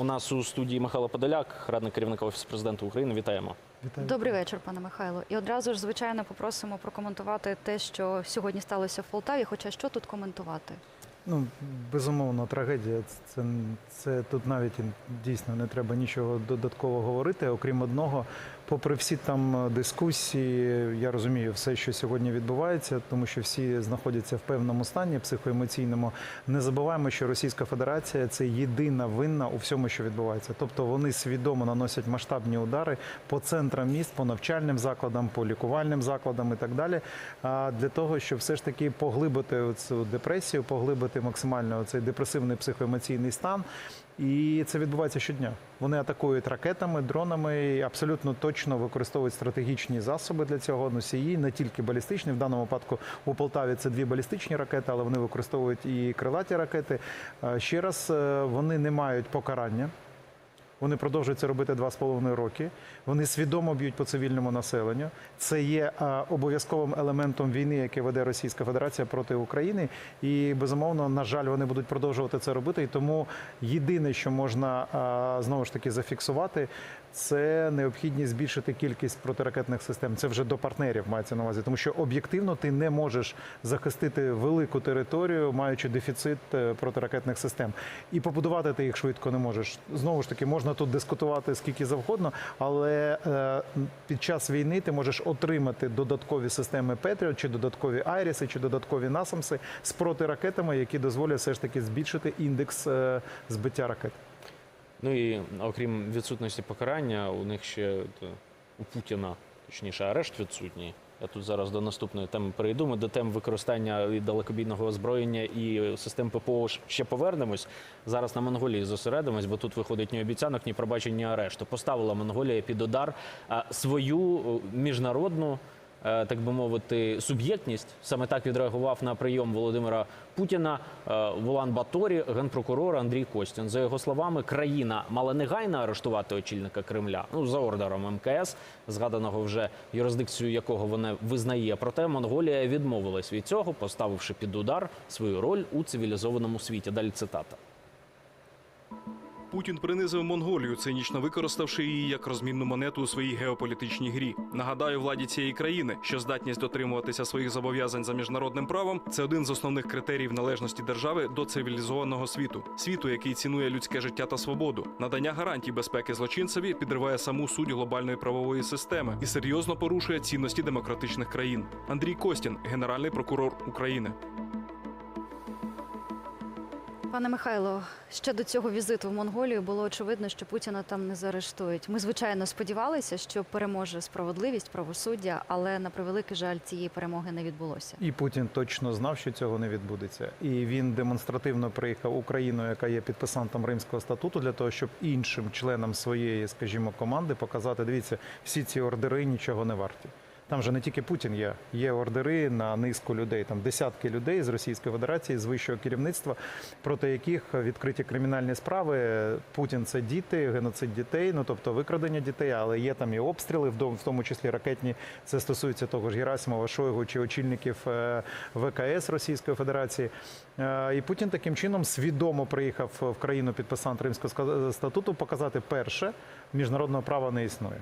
У нас у студії Михайло Подоляк, радник керівника офісу президента України. Вітаємо. Вітаю. Добрий вечір, пане Михайло. І одразу ж, звичайно, попросимо прокоментувати те, що сьогодні сталося в Полтаві. Хоча що тут коментувати? Ну, безумовно, трагедія. Це, це тут навіть і дійсно не треба нічого додатково говорити, окрім одного. Попри всі там дискусії, я розумію все, що сьогодні відбувається, тому що всі знаходяться в певному стані психоемоційному. Не забуваємо, що Російська Федерація це єдина винна у всьому, що відбувається. Тобто вони свідомо наносять масштабні удари по центрам міст, по навчальним закладам, по лікувальним закладам і так далі. А для того, щоб все ж таки поглибити цю депресію, поглибити максимально цей депресивний психоемоційний стан. І це відбувається щодня. Вони атакують ракетами, дронами абсолютно точно використовують стратегічні засоби для цього носії, не тільки балістичні. В даному випадку у Полтаві це дві балістичні ракети, але вони використовують і крилаті ракети. Е, Ще раз е, вони не мають покарання. Вони продовжують це робити два з половиною роки. Вони свідомо б'ють по цивільному населенню. Це є а, обов'язковим елементом війни, яке веде Російська Федерація проти України. І безумовно, на жаль, вони будуть продовжувати це робити. І тому єдине, що можна знову ж таки зафіксувати, це необхідність збільшити кількість протиракетних систем. Це вже до партнерів мається на увазі, тому що об'єктивно ти не можеш захистити велику територію, маючи дефіцит е, протиракетних систем. І побудувати ти їх швидко не можеш. Знову ж таки, можна тут дискутувати скільки завгодно, але е, під час війни ти можеш отримати додаткові системи Петріот, чи додаткові Айріси, чи додаткові насамси з протиракетами, які дозволять все ж таки збільшити індекс е, збиття ракет. Ну і окрім відсутності покарання, у них ще е, у Путіна, точніше, арешт відсутній. Я тут зараз до наступної теми перейду. Ми до тем використання далекобійного озброєння і систем ППО ще повернемось. Зараз на Монголії зосередимось, бо тут виходить ні обіцянок, ні пробачень, ні арешту. Поставила Монголія під удар свою е, міжнародну. Е, Так би мовити, суб'єктність саме так відреагував на прийом Володимира Путіна е, в Улан Баторі генпрокурор Андрій Костін. За його словами, країна мала негайно арештувати очільника Кремля. Ну за ордером МКС, згаданого вже юрисдикцію якого вона визнає. Проте Монголія відмовилась від цього, поставивши під удар свою роль у цивілізованому світі. Далі цитата. Путін принизив Монголію, цинічно використавши її як розмінну монету у своїй геополітичній грі. Нагадаю, владі цієї країни, що здатність дотримуватися своїх зобов'язань за міжнародним правом це один з основних критеріїв належності держави до цивілізованого світу, світу, який цінує людське життя та свободу. Надання гарантій безпеки злочинцеві підриває саму суть глобальної правової системи і серйозно порушує цінності демократичних країн. Андрій Костін, генеральний прокурор України. Пане Михайло, ще до цього візиту в Монголію було очевидно, що Путіна там не заарештують. Ми звичайно сподівалися, що переможе справедливість, правосуддя, але на превеликий жаль цієї перемоги не відбулося. І Путін точно знав, що цього не відбудеться. І він демонстративно приїхав Україну, яка є підписантом Римського статуту, для того, щоб іншим членам своєї, скажімо, команди показати, дивіться, всі ці ордери нічого не варті. Там же не тільки Путін є, є ордери на низку людей, там десятки людей з Російської Федерації, з вищого керівництва, проти яких відкриті кримінальні справи. Путін це діти, геноцид дітей, ну тобто викрадення дітей, але є там і обстріли, в тому числі ракетні. Це стосується того ж Герасимова, Шойгу чи очільників е, ВКС Російської Федерації. Е, І Путін таким чином свідомо приїхав в країну підписант Римського статуту показати перше міжнародного права не існує.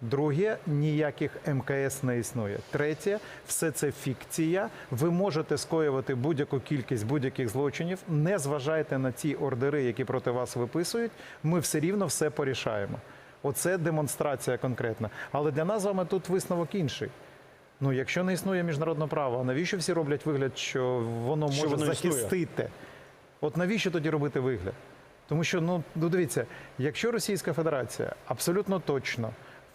Друге, ніяких МКС не існує. Третє, все це фікція. Ви можете скоювати будь-яку кількість будь-яких злочинів. Не зважайте на ті ордери, які проти вас виписують. Ми все рівно все порішаємо. Оце демонстрація конкретна. Але для нас з вами тут висновок інший. Ну, якщо не існує міжнародного права, навіщо всі роблять вигляд, що воно Що може воно існує? захистити? От навіщо тоді робити вигляд? Тому що, ну, ну дивіться, якщо Російська Федерація абсолютно точно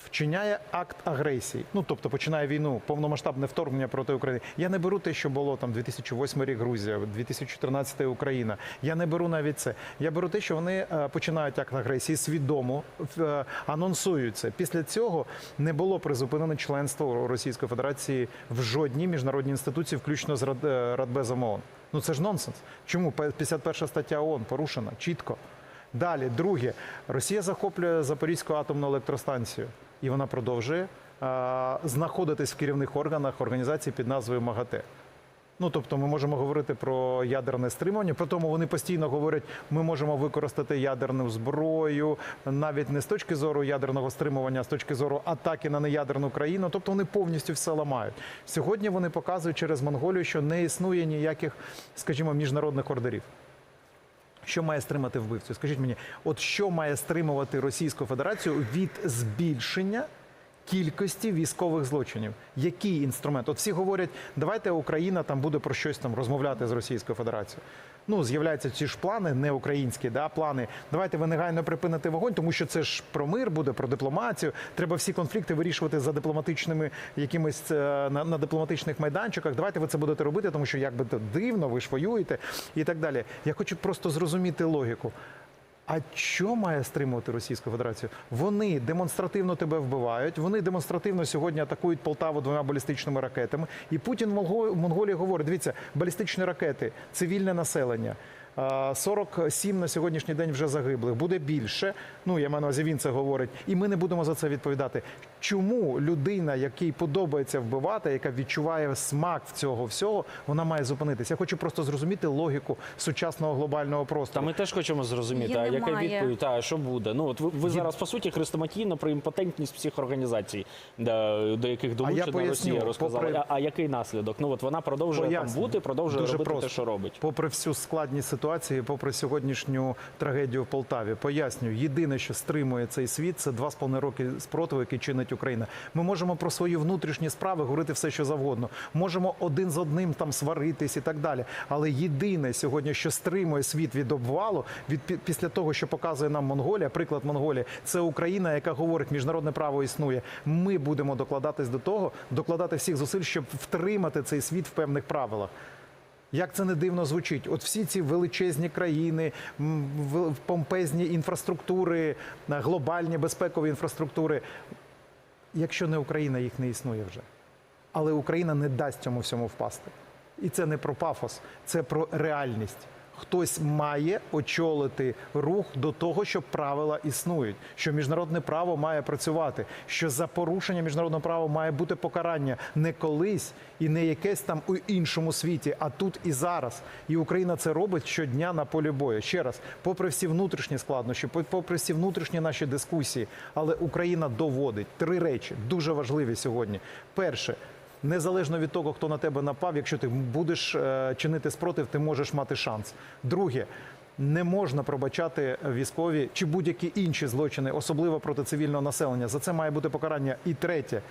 вчиняє акт агресії, ну тобто починає війну, повномасштабне вторгнення проти України. Я не беру те, що було там 2008 рік Грузія, 2014 Україна. Я не беру навіть це. Я беру те, що вони е, починають акт агресії свідомо е, анонсують це. Після цього не було призупинено членство Російської Федерації в жодній міжнародній інституції, включно з е, Радбезом ООН. Ну це ж нонсенс. Чому 51 стаття ООН порушена чітко? Далі, друге, Росія захоплює Запорізьку атомну електростанцію, і вона продовжує а, знаходитись в керівних органах організації під назвою МАГАТЕ. Ну тобто, ми можемо говорити про ядерне стримування. При тому вони постійно говорять, ми можемо використати ядерну зброю, навіть не з точки зору ядерного стримування, а з точки зору атаки на неядерну країну. Тобто вони повністю все ламають. Сьогодні вони показують через Монголію, що не існує ніяких, скажімо, міжнародних ордерів. Що має стримати вбивцю? Скажіть мені, от що має стримувати Російську Федерацію від збільшення кількості військових злочинів? Який інструмент? От всі говорять, давайте Україна там буде про щось там розмовляти з Російською Федерацією. Ну, з'являються ці ж плани, не українські, да, плани. Давайте ви негайно припините вогонь, тому що це ж про мир буде, про дипломатію. Треба всі конфлікти вирішувати за дипломатичними якимись е, на, на дипломатичних майданчиках. Давайте ви це будете робити, тому що якби то дивно, ви ж воюєте і так далі. Я хочу просто зрозуміти логіку. А що має стримувати Російську Федерацію? Вони демонстративно тебе вбивають. Вони демонстративно сьогодні атакують Полтаву двома балістичними ракетами. І Путін в Монголії говорить: дивіться, балістичні ракети, цивільне населення. А, 47 на сьогоднішній день вже загиблих. Буде більше. Ну я маю на увазі, він це говорить, і ми не будемо за це відповідати. Чому людина, якій подобається вбивати, яка відчуває смак в цього всього, вона має зупинитися? Я хочу просто зрозуміти логіку сучасного глобального Та простору. ми теж хочемо зрозуміти, а яка відповідь, та що буде? Ну от ви, ви зараз по суті хрестоматійно про імпотентність всіх організацій, до, до яких долучена поясню, Росія розказала. попри- А, а який наслідок? Ну от вона продовжує Поясню. там бути, продовжує Дуже робити просто. те, що робить. Попри всю складність ситуації, попри сьогоднішню трагедію в Полтаві, пояснюю, єдине, що стримує цей світ, це два з половиною роки спротиву, який чинить Україна. Ми можемо про свої внутрішні справи говорити все, що завгодно. Можемо один з одним там сваритись і так далі. Але єдине сьогодні, що стримує світ від обвалу, від після того, що показує нам Монголія, приклад Монголії, це Україна, яка говорить, міжнародне право існує. Ми будемо докладатись до того, докладати всіх зусиль, щоб втримати цей світ в певних правилах. Як це не дивно звучить? От всі ці величезні країни, помпезні інфраструктури, е, глобальні безпекові інфраструктури. Якщо не Україна, їх не існує вже. Але Україна не дасть цьому всьому впасти. І це не про пафос, це про реальність. Хтось має очолити рух до того, що правила існують, що міжнародне право має працювати, що за порушення міжнародного права має бути покарання не колись і не якесь там у іншому світі, а тут і зараз. І Україна це робить щодня на полі бою. Ще раз, попри всі внутрішні складнощі, по- попри всі внутрішні наші дискусії, але Україна доводить три речі дуже важливі сьогодні. Перше. Незалежно від того, хто на тебе напав, якщо ти будеш е, чинити спротив, ти можеш мати шанс. Друге, не можна пробачати військові чи будь-які інші злочини, особливо проти цивільного населення. За це має бути покарання. І третє,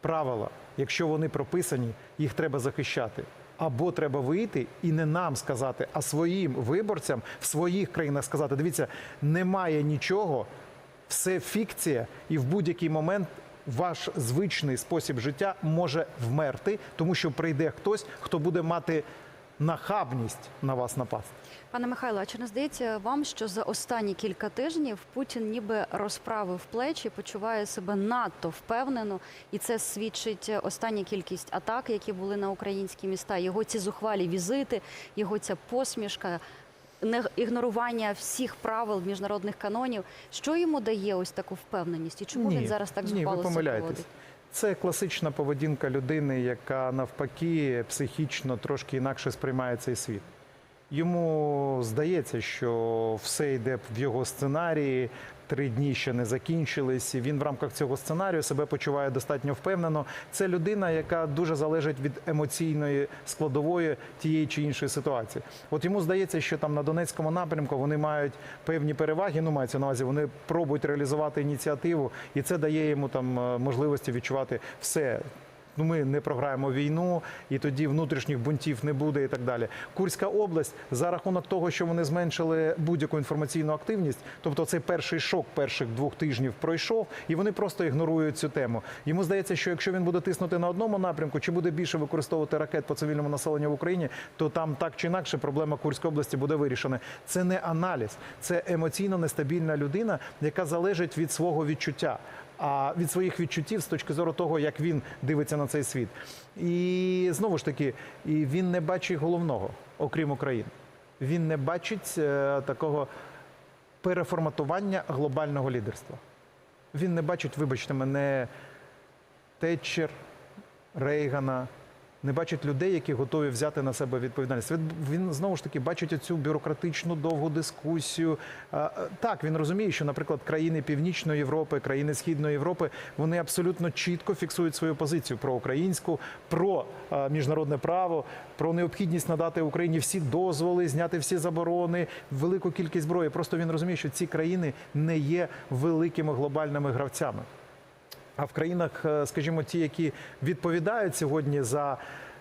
правила, якщо вони прописані, їх треба захищати. Або треба вийти і не нам сказати, а своїм виборцям в своїх країнах сказати: дивіться, немає нічого, все фікція, і в будь-який момент ваш звичний спосіб життя може вмерти, тому що прийде хтось, хто буде мати нахабність на вас напасти. Пане Михайло, а чи не здається вам, що за останні кілька тижнів Путін ніби розправив плечі, почуває себе надто впевнено, і це свідчить остання кількість атак, які були на українські міста, його ці зухвалі візити, його ця посмішка. Ігнорування всіх правил міжнародних канонів, що йому дає ось таку впевненість, і чому він зараз так ні, ви помиляєтесь. Це класична поведінка людини, яка навпаки психічно трошки інакше сприймає цей світ. Йому здається, що все йде в його сценарії. Три дні ще не закінчились. і Він в рамках цього сценарію себе почуває достатньо впевнено. Це людина, яка дуже залежить від емоційної складової тієї чи іншої ситуації. От йому здається, що там на Донецькому напрямку вони мають певні переваги. Ну мається на увазі, вони пробують реалізувати ініціативу, і це дає йому там е, можливості відчувати все. Ну, ми не програємо війну, і тоді внутрішніх бунтів не буде, і так далі. Курська область за рахунок того, що вони зменшили будь-яку інформаційну активність, тобто цей перший шок перших двох тижнів пройшов, і вони просто ігнорують цю тему. Йому здається, що якщо він буде тиснути на одному напрямку, чи буде більше використовувати ракет по цивільному населенню в Україні, то там так чи інакше проблема Курської області буде вирішена. Це не аналіз, це емоційно нестабільна людина, яка залежить від свого відчуття а від своїх відчуттів з точки зору того, як він дивиться на цей світ. І знову ж таки, він не бачить головного, окрім України. Він не бачить е, такого переформатування глобального лідерства. Він не бачить, вибачте мене, Тетчер, Рейгана, Не бачить людей, які готові взяти на себе відповідальність. Він, він знову ж таки бачить оцю бюрократичну довгу дискусію. А, Так, він розуміє, що, наприклад, країни Північної Європи, країни Східної Європи, вони абсолютно чітко фіксують свою позицію про українську, про а, міжнародне право, про необхідність надати Україні всі дозволи, зняти всі заборони, велику кількість зброї. Просто він розуміє, що ці країни не є великими глобальними гравцями. А в країнах, е, скажімо, ті, які відповідають сьогодні за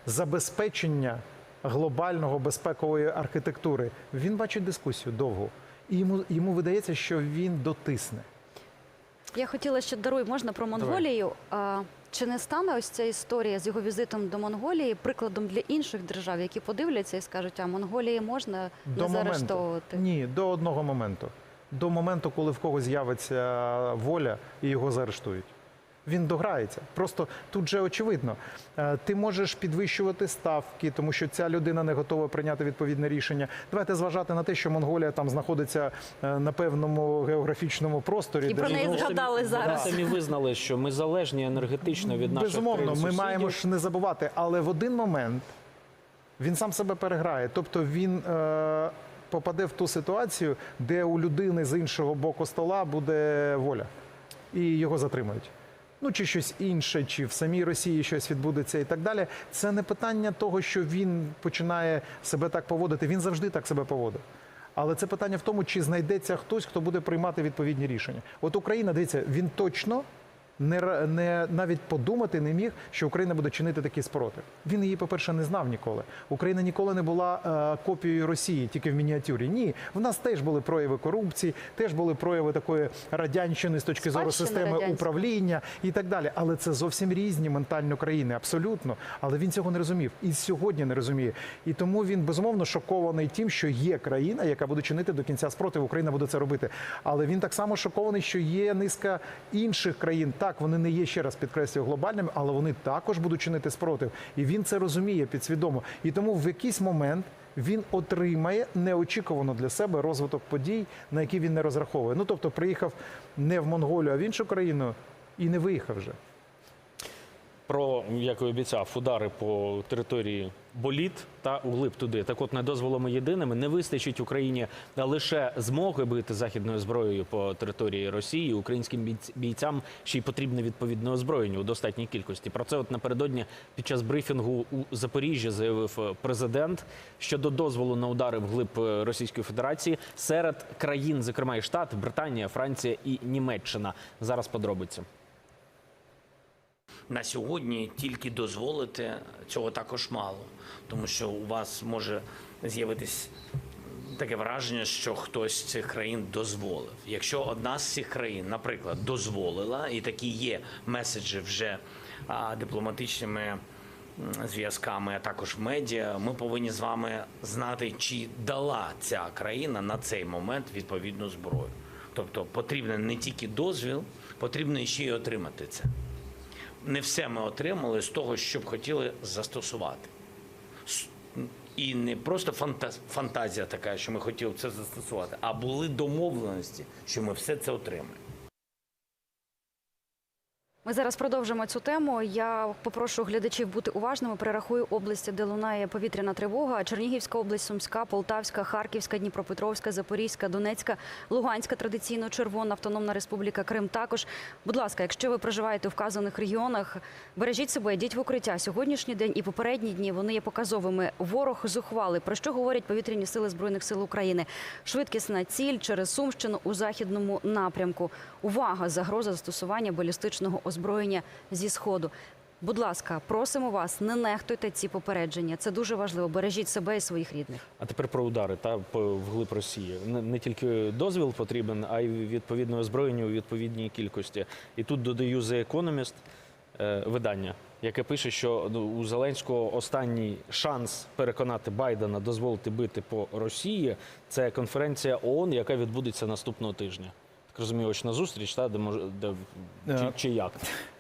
забезпечення глобального безпекової архітектури, він бачить дискусію довгу. І йому, йому видається, що він дотисне. Я хотіла ще даруй, можна про Монголію. А, чи не стане ось ця історія з його візитом до Монголії прикладом для інших держав, які подивляться і скажуть, а Монголії можна не заарештовувати? Ні, до одного моменту. До моменту, коли в когось з'явиться воля і його заарештують. Він дограється. Просто тут же очевидно. Е, Ти можеш підвищувати ставки, тому що ця людина не готова прийняти відповідне рішення. Давайте зважати на те, що Монголія там знаходиться е, на певному географічному просторі. І про неї Ну, згадали самі- зараз. Самі визнали, що ми залежні енергетично від наших Безумовно, ми маємо ж не забувати, але в один момент він сам себе переграє. Тобто він е, попаде в ту ситуацію, де у людини з іншого боку стола буде воля, і його затримають. Ну, чи щось інше, чи в самій Росії щось відбудеться і так далі. Це не питання того, що він починає себе так поводити. Він завжди так себе поводив. Але це питання в тому, чи знайдеться хтось, хто буде приймати відповідні рішення. От Україна, дивіться, він точно не, не навіть подумати не міг, що Україна буде чинити такий спротив. Він її, по-перше, не знав ніколи. Україна ніколи не була е, копією Росії, тільки в мініатюрі. Ні, в нас теж були прояви корупції, теж були прояви такої радянщини з точки зору системи радянська. управління і так далі. Але це зовсім різні ментально країни, абсолютно. Але він цього не розумів і сьогодні не розуміє. І тому він безумовно шокований тим, що є країна, яка буде чинити до кінця спротив. Україна буде це робити. Але він так само шокований, що є низка інших країн. Так, вони не є ще раз підкреслюю глобальними, але вони також будуть чинити спротив. І він це розуміє підсвідомо. І тому в якийсь момент. Він отримає неочікувано для себе розвиток подій, на які він не розраховує. Ну тобто, приїхав не в Монголію, а в іншу країну і не виїхав вже. Про, як і обіцяв, удари по території боліт та углиб туди. Так от, не дозволами єдиними не вистачить Україні лише змоги бити західною зброєю по території Росії. Українським бійцям ще й потрібне відповідне озброєння у достатній кількості. Про це от напередодні під час брифінгу у Запоріжжі заявив е, президент щодо дозволу на удари вглиб е, Російської Федерації серед країн, зокрема і Штат, Британія, Франція і Німеччина. Зараз подробиці. На сьогодні тільки дозволити цього також мало, тому що у вас може з'явитись таке враження, що хтось з цих країн дозволив. Якщо одна з цих країн, наприклад, дозволила, і такі є меседжі вже дипломатичними зв'язками, а також медіа, ми повинні з вами знати, чи дала ця країна на цей момент відповідну зброю. Тобто потрібен не тільки дозвіл, потрібно ще й отримати це не все ми отримали з того, що б хотіли застосувати. І не просто фанта- фантазія така, що ми хотіли це застосувати, а були домовленості, що ми все це отримаємо. Ми зараз продовжимо цю тему. Я попрошу глядачів бути уважними. Перерахую області, де лунає повітряна тривога: Чернігівська область, Сумська, Полтавська, Харківська, Дніпропетровська, Запорізька, Донецька, Луганська, традиційно Червона, Автономна Республіка Крим. Також, будь ласка, якщо ви проживаєте у вказаних регіонах, бережіть себе, йдіть в укриття. Сьогоднішній день і попередні дні вони є показовими. Ворог зухвалий. Про що говорять повітряні сили збройних сил України? Швидкісна ціль через Сумщину у західному напрямку. Увага! Загроза застосування балістичного озброєння зі сходу. Будь ласка, просимо вас, не нехтуйте ці попередження. Це дуже важливо. Бережіть себе і своїх рідних. А тепер про удари та вглиб Росії. Не, не тільки дозвіл потрібен, а й відповідне озброєння у відповідній кількості. І тут додаю The Economist е, видання, яке пише, що ну, у Зеленського останній шанс переконати Байдена дозволити бити по Росії. Це конференція ООН, яка відбудеться наступного тижня. Так розумію, очна зустріч, та де може де чи, чи як.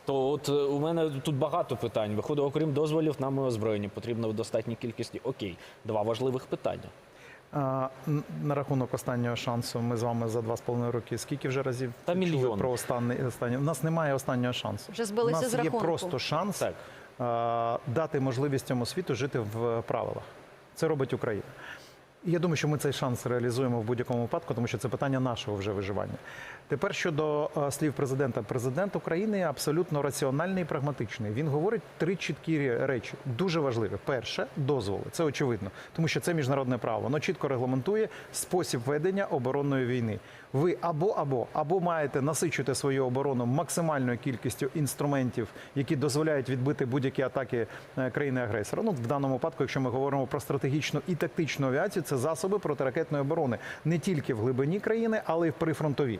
То от е, у мене тут багато питань. Виходить, окрім дозволів, нам і озброєння потрібно в достатній кількості. Окей, два важливих питання. А, на рахунок останнього шансу, ми з вами за два з половиною роки скільки вже разів Та чули мільйон. про останній останній? У нас немає останнього шансу. Вже збилися У нас з є рахунку. просто шанс Так. дати можливість цьому світу жити в правилах. Це робить Україна. Я думаю, що ми цей шанс реалізуємо в будь-якому випадку, тому що це питання нашого вже виживання. Тепер щодо е, слів президента, президент України абсолютно раціональний і прагматичний. Він говорить три чіткі речі, дуже важливі. Перше дозволи. Це очевидно, тому що це міжнародне право. Воно чітко регламентує спосіб ведення оборонної війни. Ви або або або маєте насичити свою оборону максимальною кількістю інструментів, які дозволяють відбити будь-які атаки е, країни-агресора. Ну в даному випадку, якщо ми говоримо про стратегічну і тактичну авіацію, це засоби протиракетної оборони не тільки в глибині країни, але й в прифронтовій.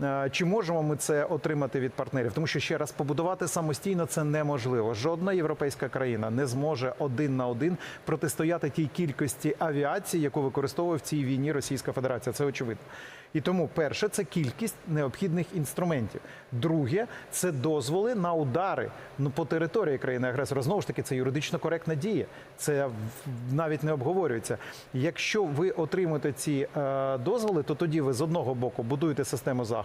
Е, Чи можемо ми це отримати від партнерів? Тому що ще раз побудувати самостійно це неможливо. Жодна європейська країна не зможе один на один протистояти тій кількості авіації, яку використовує в цій війні Російська Федерація. Це очевидно. І тому перше це кількість необхідних інструментів. Друге це дозволи на удари ну, по території країни агресора. Знову ж таки, це юридично коректна дія. Це навіть не обговорюється. Якщо ви отримуєте ці е, дозволи, то тоді ви з одного боку будуєте систему захисту,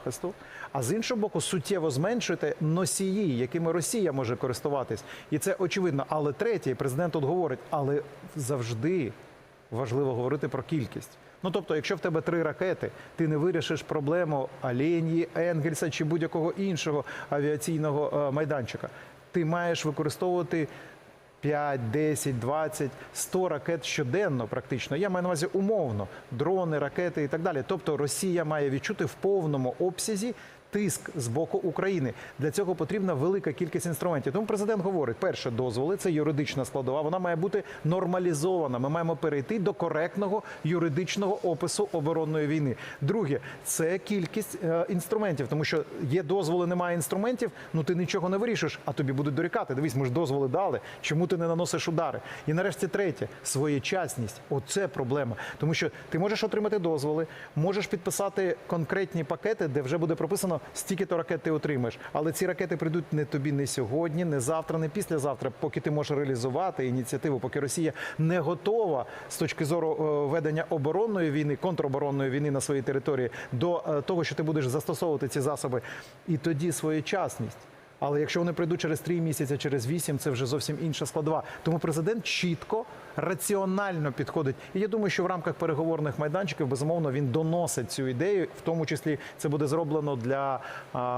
а з іншого боку суттєво зменшуєте носії, якими Росія може користуватись. І це очевидно. Але третє, президент тут говорить, але завжди важливо говорити про кількість. Ну тобто, якщо в тебе три ракети, ти не вирішиш проблему Оленї, Енгельса чи будь-якого іншого авіаційного е, майданчика. Ти маєш використовувати 5, 10, 20, 100 ракет щоденно, практично. Я маю на увазі умовно, дрони, ракети і так далі. Тобто Росія має відчути в повному обсязі. Тиск з боку України для цього потрібна велика кількість інструментів. Тому президент говорить: перше, дозволи це юридична складова. Вона має бути нормалізована. Ми маємо перейти до коректного юридичного опису оборонної війни. Друге, це кількість е, інструментів, тому що є дозволи, немає інструментів. Ну ти нічого не вирішиш, а тобі будуть дорікати. Дивись, ми ж дозволи дали. Чому ти не наносиш удари? І нарешті третє своєчасність. Оце проблема, тому що ти можеш отримати дозволи, можеш підписати конкретні пакети, де вже буде прописано стільки-то ракет ти отримаєш. Але ці ракети прийдуть не тобі не сьогодні, не завтра, не післязавтра, поки ти можеш реалізувати ініціативу, поки Росія не готова з точки зору е, ведення оборонної війни, контроборонної війни на своїй території до е, того, що ти будеш застосовувати ці засоби, і тоді своєчасність. Але якщо вони прийдуть через три місяці, через вісім, це вже зовсім інша складова. Тому президент чітко, раціонально підходить. І я думаю, що в рамках переговорних майданчиків безумовно він доносить цю ідею. В тому числі це буде зроблено для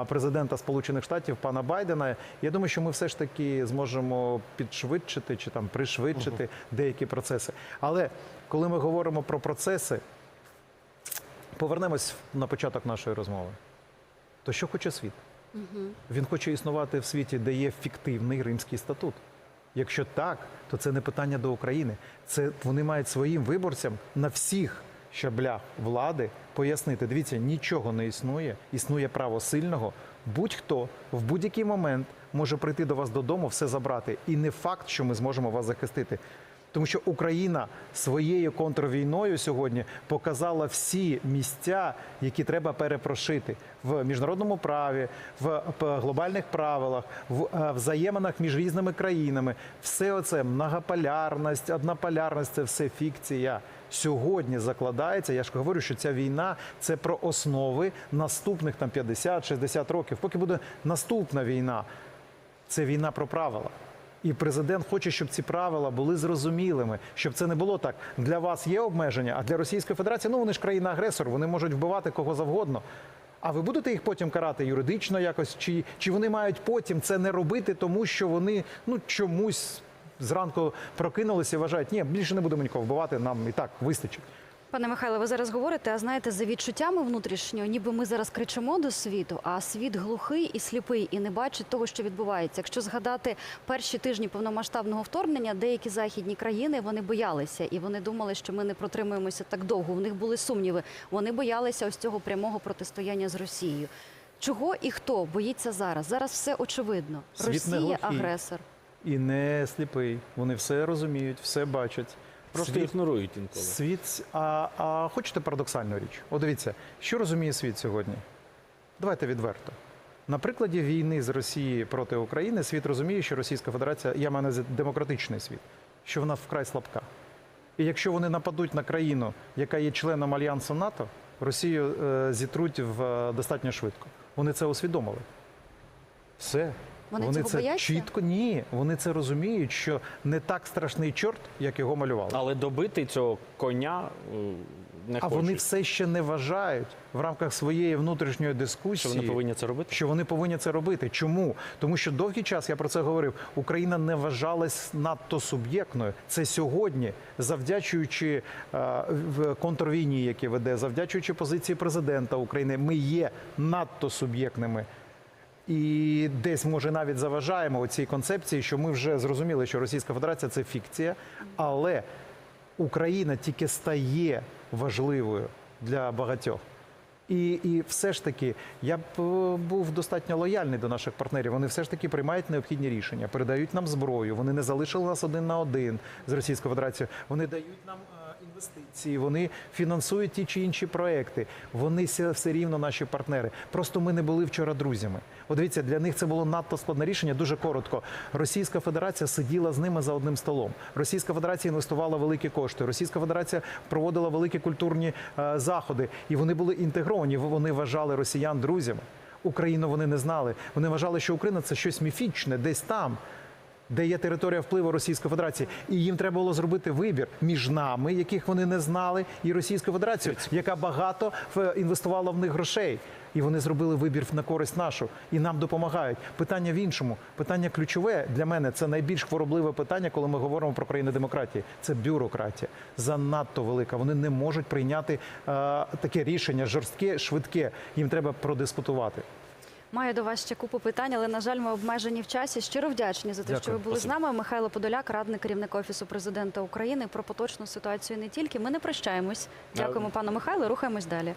президента Сполучених Штатів пана Байдена. Я думаю, що ми все ж таки зможемо підшвидшити чи там пришвидшити деякі процеси. Але коли ми говоримо про процеси, повернемось на початок нашої розмови. То що хоче світ? Він хоче існувати в світі, де є фіктивний римський статут. Якщо так, то це не питання до України. Це вони мають своїм виборцям на всіх щаблях влади пояснити: дивіться, нічого не існує, існує право сильного. Будь-хто в будь-який момент може прийти до вас додому, все забрати. І не факт, що ми зможемо вас захистити. Тому що Україна своєю контрвійною сьогодні показала всі місця, які треба перепрошити в міжнародному праві, в глобальних правилах, в е, взаєминах між різними країнами. Все оце многополярність, однополярність це все фікція. Сьогодні закладається. Я ж говорю, що ця війна це про основи наступних там 50-60 років. Поки буде наступна війна, це війна про правила. І президент хоче, щоб ці правила були зрозумілими, щоб це не було так. Для вас є обмеження, а для Російської Федерації, ну вони ж країна-агресор, вони можуть вбивати кого завгодно. А ви будете їх потім карати юридично якось, чи, чи вони мають потім це не робити, тому що вони ну чомусь зранку прокинулися і вважають, ні, більше не будемо нікого вбивати, нам і так вистачить. Пане Михайло, ви зараз говорите, а знаєте, за відчуттями внутрішньо, ніби ми зараз кричимо до світу, а світ глухий і сліпий і не бачить того, що відбувається. Якщо згадати перші тижні повномасштабного вторгнення, деякі західні країни вони боялися і вони думали, що ми не протримуємося так довго. У них були сумніви. Вони боялися ось цього прямого протистояння з Росією. Чого і хто боїться зараз? Зараз все очевидно. Світ Росія агресор. І не сліпий. Вони все розуміють, все бачать. Просто Світ- ігнорують інколи. Світ, а, а хочете парадоксальну річ? От дивіться, що розуміє світ сьогодні? Давайте відверто. На прикладі війни з Росії проти України світ розуміє, що Російська Федерація, я маю на демократичний світ, що вона вкрай слабка. І якщо вони нападуть на країну, яка є членом альянсу НАТО, Росію е, зітруть в, е, достатньо швидко. Вони це усвідомили. Все. Вони цього це бояться? чітко ні. Вони це розуміють, що не так страшний чорт, як його малювали. Але добити цього коня не А хочуть. вони все ще не вважають в рамках своєї внутрішньої Що вони повинні це робити? що вони повинні це робити. Чому? Тому що довгий час я про це говорив. Україна не вважалась надто суб'єктною. Це сьогодні, завдячуючи е, в контрвійні, які веде, завдячуючи позиції президента України, ми є надто суб'єктними. І десь може навіть заважаємо цій концепції, що ми вже зрозуміли, що Російська Федерація це фікція, але Україна тільки стає важливою для багатьох. І, і все ж таки, я б е, був достатньо лояльний до наших партнерів. Вони все ж таки приймають необхідні рішення, передають нам зброю. Вони не залишили нас один на один з Російською Федерацією. Вони дають нам е, інвестиції, вони фінансують ті чи інші проекти. Вони все, рівно наші партнери. Просто ми не були вчора друзями. От дивіться, для них це було надто складне рішення. Дуже коротко. Російська Федерація сиділа з ними за одним столом. Російська Федерація інвестувала великі кошти. Російська Федерація проводила великі культурні е, заходи, і вони були інтегровані. Вони вважали росіян друзями. Україну вони не знали. Вони вважали, що Україна це щось міфічне, десь там. Де є територія впливу Російської Федерації, і їм треба було зробити вибір між нами, яких вони не знали, і Російською Федерацією, яка багато в- інвестувала в них грошей. І вони зробили вибір на користь нашу і нам допомагають. Питання в іншому. Питання ключове для мене це найбільш хворобливе питання, коли ми говоримо про країни демократії. Це бюрократія. Занадто велика. Вони не можуть прийняти е, таке рішення жорстке, швидке. Їм треба продискутувати. Маю до вас ще купу питань, але на жаль, ми обмежені в часі. Щиро вдячні за те, що ви були були з нами. Михайло Подоляк, радник керівника офісу президента України. Про поточну ситуацію не тільки. Ми не прощаємось. Дякуємо, пану Михайлу. Рухаємось далі.